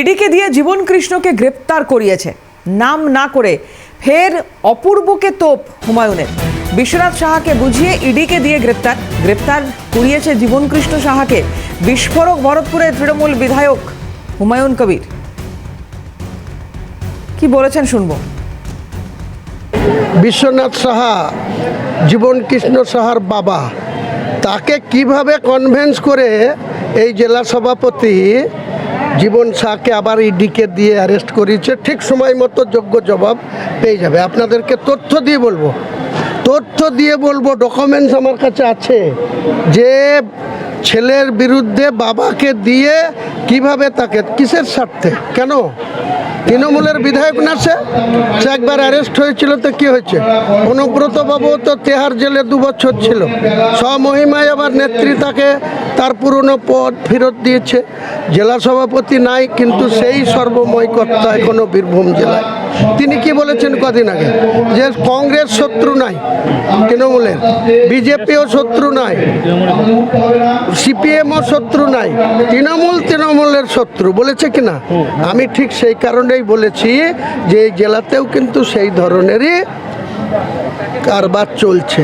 ইডিকে দিয়ে জীবন কৃষ্ণকে গ্রেপ্তার করিয়েছে। নাম না করে ফের অপূর্বকে তোপ হুমায়ুনের। বিশ্বনাথ সাহাকে বুঝিয়ে ইডিকে দিয়ে গ্রেপ্তার। গ্রেপ্তার করিয়েছে জীবন কৃষ্ণ সাহাকে। বিস্ফোরক ভরতপুরের তৃণমূল বিধায়ক হুমায়ুন কবির। কি বলেছেন শুনব? বিশ্বনাথ সাহা, জীবন কৃষ্ণ সাহার বাবা, তাকে কীভাবে কনভেন্স করে এই জেলা সভাপতি জীবন শাহকে আবার ইডিকে দিয়ে অ্যারেস্ট করিয়েছে, ঠিক সময় মতো যোগ্য জবাব পেয়ে যাবে। আপনাদেরকে তথ্য দিয়ে বলব। তথ্য দিয়ে বলব ডকুমেন্টস আমার কাছে আছে যে ছেলের বিরুদ্ধে বাবাকে দিয়ে কীভাবে তাকে, কিসের স্বার্থে? কেন? তৃণমূলের বিধায়ক না সে? একবার অ্যারেস্ট হয়েছিল তো কি হয়েছে? অনুব্রতবাবু তো তেহার জেলে দু বছর ছিল। স্বমহিমায় আবার নেত্রী তাকে তার পুরনো পদ ফেরত দিয়েছে। জেলা সভাপতি নাই, কিন্তু সেই সর্বময় কর্তা এখনও বীরভূম জেলায়। তিনি কি বলেছেন কদিন আগে? যে কংগ্রেস শত্রু নাই, তৃণমূলের। বিজেপিও শত্রু নাই, সিপিএমও শত্রু নাই, তৃণমূল তৃণমূলের শত্রু। বলেছে কি না? আমি ঠিক সেই কারণেই বলেছি যে জেলাতেও কিন্তু সেই ধরনেরই কারবার চলছে।